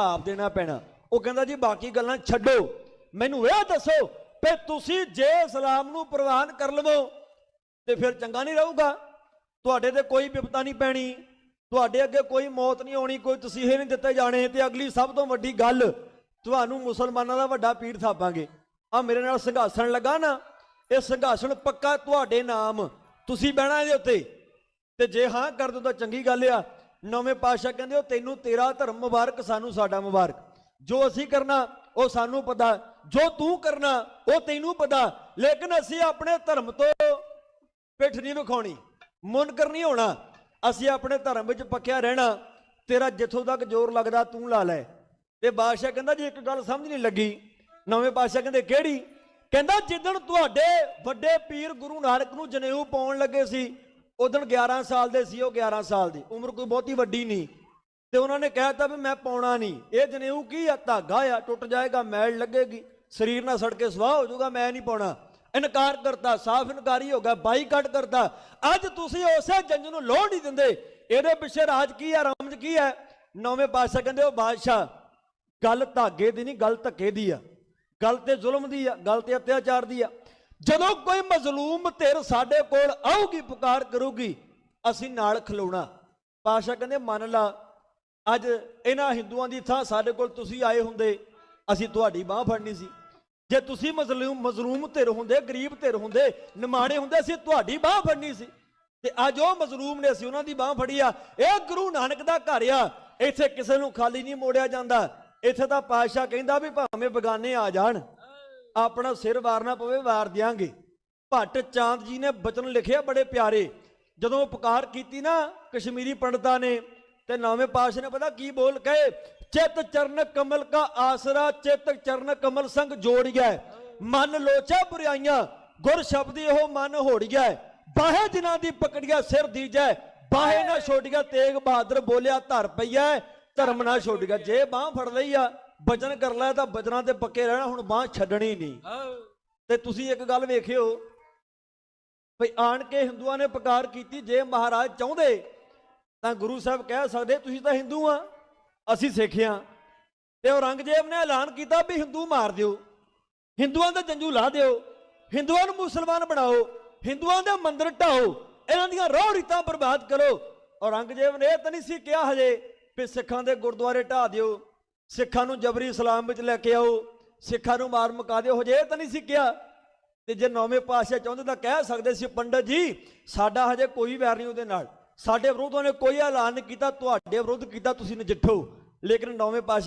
ਜਵਾਬ ਦੇਣਾ ਪੈਣਾ। ਉਹ ਕਹਿੰਦਾ ਜੀ, ਬਾਕੀ ਗੱਲਾਂ ਛੱਡੋ। ਮੈਨੂੰ ਇਹ ਦੱਸੋ ਕਿ ਤੁਸੀਂ ਜੇ ਇਸਲਾਮ ਨੂੰ ਪ੍ਰਵਾਨ ਕਰ ਲਵੋ, ਤੇ ਫਿਰ ਚੰਗਾ ਨਹੀਂ ਰਹੂਗਾ। ਤੁਹਾਡੇ ਤੇ ਕੋਈ ਵਿਪਤਾ ਨਹੀਂ ਪੈਣੀ। ਤੁਹਾਡੇ ਅੱਗੇ ਕੋਈ ਮੌਤ ਨਹੀਂ ਆਉਣੀ, ਕੋਈ ਤਸੀਹੇ ਨਹੀਂ ਦਿੱਤੇ ਜਾਣੇ। ਤੇ ਅਗਲੀ ਸਭ ਤੋਂ ਵੱਡੀ ਗੱਲ, ਤੁਹਾਨੂੰ ਮੁਸਲਮਾਨਾਂ ਦਾ ਵੱਡਾ ਪੀਰ ਥਾਪਾਂਗੇ। ਆ ਮੇਰੇ ਨਾਲ ਸੰਘਾਸਣ ਲੱਗਾ ਨਾ, ਇਹ ਸੰਘਾਸਣ ਪੱਕਾ ਤੁਹਾਡੇ ਨਾਮ। ਤੁਸੀਂ ਬਹਿਣਾ ਇਹਦੇ ਉੱਤੇ। ਤੇ ਜੇ ਹਾਂ, ਕਰ ਦੋ ਤਾਂ ਚੰਗੀ ਗੱਲ ਆ। ਨਵੇਂ ਪਾਤਸ਼ਾਹ ਕਹਿੰਦੇ ਉਹ ਤੈਨੂੰ ਤੇਰਾ ਧਰਮ ਮੁਬਾਰਕ, ਸਾਨੂੰ ਸਾਡਾ ਮੁਬਾਰਕ। ਜੋ ਅਸੀਂ ਕਰਨਾ, ਉਹ ਸਾਨੂੰ ਪਤਾ। ਜੋ ਤੂੰ ਕਰਨਾ, ਉਹ ਤੈਨੂੰ ਪਤਾ। ਲੇਕਿਨ ਅਸੀਂ ਆਪਣੇ ਧਰਮ ਤੋਂ ਪਿੱਠ ਨਹੀਂ ਵਿਖਾਉਣੀ ਮੁਨਕਰ ਨਹੀਂ ਹੋਣਾ। ਅਸੀਂ ਆਪਣੇ ਧਰਮ ਵਿੱਚ ਪੱਕਿਆ ਰਹਿਣਾ। ਤੇਰਾ ਜਿੱਥੋਂ ਤੱਕ ਜ਼ੋਰ ਲੱਗਦਾ, ਤੂੰ ਲਾ ਲੈ। ਤੇ ਬਾਦਸ਼ਾਹ ਕਹਿੰਦਾ ਜੀ, ਇੱਕ ਗੱਲ ਸਮਝ ਨਹੀਂ ਲੱਗੀ। ਨਵੇਂ ਬਾਦਸ਼ਾਹ ਕਹਿੰਦੇ, ਕਿਹੜੀ? ਕਹਿੰਦਾ, ਜਿੱਦਣ ਤੁਹਾਡੇ ਵੱਡੇ ਪੀਰ ਗੁਰੂ ਨਾਨਕ ਨੂੰ ਜਨੇਊ ਪਾਉਣ ਲੱਗੇ ਸੀ ਉਦੋਂ 11 ਸਾਲ ਦੇ ਸੀ, ਉਹ 11 ਸਾਲ ਦੀ। ਉਮਰ ਕੋਈ ਬਹੁਤੀ ਵੱਡੀ ਨਹੀਂ। ਤੇ ਉਹਨਾਂ ਨੇ ਕਹਿਤਾ ਵੀ ਮੈਂ ਪਾਉਣਾ ਨਹੀਂ। ਇਹ ਜਨੇਊ ਕੀ ਆ? ਧਾਗਾ ਆ, ਟੁੱਟ ਜਾਏਗਾ, ਮੈਲ ਲੱਗੇਗੀ। ਸਰੀਰ ਨਾਲ ਸੜ ਕੇ ਸਵਾਹ ਹੋ ਜਾਊਗਾ, ਮੈਂ ਨਹੀਂ ਪਾਉਣਾ। ਇਨਕਾਰ ਕਰਤਾ, ਸਾਫ਼ ਇਨਕਾਰੀ ਹੋ ਗਿਆ, ਬਾਈਕਾਟ ਕਰਤਾ। ਅੱਜ ਤੁਸੀਂ ਉਸੇ ਜੰਜ ਨੂੰ ਲੋੜ ਨਹੀਂ ਦਿੰਦੇ। ਇਹਦੇ ਪਿੱਛੇ ਰਾਜ ਕੀ ਹੈ ਰਮਜ ਕੀ ਹੈ ਨੌਵੇਂ ਪਾਤਸ਼ਾਹ ਕਹਿੰਦੇ, ਉਹ ਬਾਦਸ਼ਾਹ, ਗੱਲ ਧਾਗੇ ਦੀ ਨਹੀਂ, ਗੱਲ ਧੱਕੇ ਦੀ ਆ। ਗੱਲ ਤੇ ਜ਼ੁਲਮ ਦੀ ਆ, ਗੱਲ ਤੇ ਅਤਿਆਚਾਰ ਦੀ ਆ। ਜਦੋਂ ਕੋਈ ਮਜ਼ਲੂਮ ਧਿਰ ਸਾਡੇ ਕੋਲ ਆਊਗੀ, ਪੁਕਾਰ ਕਰੂਗੀ, ਅਸੀਂ ਨਾਲ ਖਲੋਣਾ। ਪਾਸ਼ਾ ਕਹਿੰਦੇ, ਮੰਨ ਲਾ, ਅੱਜ ਇਹਨਾਂ ਹਿੰਦੂਆਂ ਦੀ ਥਾਂ ਸਾਡੇ ਕੋਲ ਤੁਸੀਂ ਆਏ ਹੁੰਦੇ, ਅਸੀਂ ਤੁਹਾਡੀ ਬਾਹ ਫੜਨੀ ਸੀ। ਜੇ ਤੁਸੀਂ ਮਜ਼ਲੂਮ ਮਜ਼ਲੂਮ ਧਿਰ ਹੁੰਦੇ, ਗਰੀਬ ਧਿਰ ਹੁੰਦੇ, ਨਿਮਾਣੇ ਹੁੰਦੇ, ਅਸੀਂ ਤੁਹਾਡੀ ਬਾਹ ਫੜਨੀ ਸੀ। ਤੇ ਅੱਜ ਉਹ ਮਜ਼ਲੂਮ ਨੇ, ਅਸੀਂ ਉਹਨਾਂ ਦੀ ਬਾਹ ਫੜੀ ਆ। ਇਹ ਗੁਰੂ ਨਾਨਕ ਦਾ ਘਰ ਆ। ਇੱਥੇ ਕਿਸੇ ਨੂੰ ਖਾਲੀ ਨਹੀਂ ਮੋੜਿਆ ਜਾਂਦਾ। ਇੱਥੇ ਤਾਂ ਪਾਤਸ਼ਾਹ ਕਹਿੰਦਾ ਵੀ ਭਾਵੇਂ ਬਗਾਨੇ ਆ ਜਾਣ। ਆਪਣਾ ਸਿਰ ਵਾਰਨਾ ਪਵੇ, ਵਾਰ ਦਿਆਂਗੇ। ਭੱਟ ਚਾਂਦ ਜੀ ਨੇ ਬਚਨ ਲਿਖਿਆ ਬੜੇ ਪਿਆਰੇ। ਜਦੋਂ ਉਹ ਪੁਕਾਰ ਕੀਤੀ ਨਾ ਕਸ਼ਮੀਰੀ ਪੰਡਤਾਂ ਨੇ, ਤੇ ਨੌਵੇਂ ਪਾਤਸ਼ਾਹ ਨੇ ਪਤਾ ਕੀ ਬੋਲ ਕਹੇ? ਚਿਤ ਚਰਨ ਕਮਲ ਕਾ ਆਸਰਾ, ਚਿਤ ਚਰਨ ਕਮਲ ਸੰਗ ਜੋੜਿਆ ਮਨ ਲੋਚਾ ਬੁਰਾਈਆਂ, ਗੁਰ ਸ਼ਬਦੀ ਉਹ ਮਨ ਹੋੜਿਆ ਬਾਹੇ ਜਿਨ੍ਹਾਂ ਦੀ ਪਕੜਿਆ ਸਿਰ ਦੀਜੈ, ਬਾਹੇ ਨਾ ਛੋੜਿਆ ਤੇਗ ਬਹਾਦਰ ਬੋਲਿਆ ਧਰ ਪਈਐ। ਧਰਮ ਨਾ ਛੋੜਿਆ, ਜੇ ਬਾਹ ਫੜ ਲਈ ਆ ਬਚਨ ਕਰ ਲਿਆ ਤਾਂ ਬਚਨਾਂ ਤੇ ਪੱਕੇ ਰਹਿਣਾ ਹੁਣ ਬਾਹ ਛੱਡਣੀ ਨਹੀਂ। ਤੇ ਤੁਸੀਂ ਇੱਕ ਗੱਲ ਵੇਖਿਓ ਭਈ ਆਣ ਕੇ ਹਿੰਦੂਆਂ ਨੇ ਪੁਕਾਰ ਕੀਤੀ ਜੇ ਮਹਾਰਾਜ ਚਾਹੁੰਦੇ ਤਾਂ ਗੁਰੂ ਸਾਹਿਬ ਕਹਿ ਸਕਦੇ ਤੁਸੀਂ ਤਾਂ ਹਿੰਦੂ ਆ ਅਸੀਂ ਸਿੱਖ ਆ। ਤੇ ਔਰੰਗਜ਼ੇਬ ਨੇ ਐਲਾਨ ਕੀਤਾ ਵੀ ਹਿੰਦੂ ਮਾਰ ਦਿਓ। ਹਿੰਦੂਆਂ ਦਾ ਜੰਜੂ ਲਾ ਦਿਓ। ਹਿੰਦੂਆਂ ਨੂੰ ਮੁਸਲਮਾਨ ਬਣਾਓ। ਹਿੰਦੂਆਂ ਦੇ ਮੰਦਿਰ ਢਾਓ। ਇਹਨਾਂ ਦੀਆਂ ਰੋਹ ਰੀਤਾਂ ਬਰਬਾਦ ਕਰੋ। ਔਰੰਗਜ਼ੇਬ ਨੇ ਇਹ ਤਾਂ ਨਹੀਂ ਸੀ ਕਿਹਾ ਹਜੇ ਵੀ ਸਿੱਖਾਂ ਦੇ ਗੁਰਦੁਆਰੇ ਢਾ ਦਿਓ। ਸਿੱਖਾਂ ਨੂੰ ਜਬਰੀ ਇਸਲਾਮ ਵਿੱਚ ਲੈ ਕੇ ਆਓ। ਸਿੱਖਾਂ ਨੂੰ ਮਾਰ ਮੁਕਾ ਦਿਓ। ਹਜੇ ਇਹ ਤਾਂ ਨਹੀਂ ਸਿੱਖਿਆ। ਤੇ ਜੇ ਨੌਵੇਂ ਪਾਤਸ਼ਾਹ ਚਾਹੁੰਦੇ ਤਾਂ ਕਹਿ ਸਕਦੇ ਸੀ, ਪੰਡਤ ਜੀ, ਸਾਡਾ ਹਜੇ ਕੋਈ ਵੈਰ ਨਹੀਂ ਉਹਦੇ ਨਾਲ। ਸਾਡੇ ਵਿਰੁੱਧ ਉਹਨੇ ਕੋਈ ਐਲਾਨ ਨਹੀਂ ਕੀਤਾ, ਤੁਹਾਡੇ ਵਿਰੁੱਧ ਕੀਤਾ, ਤੁਸੀਂ ਨਜਿੱਠੋ। ਲੇਕਿਨ ਨੌਵੇਂ ਪਾਤਸ਼ਾਹ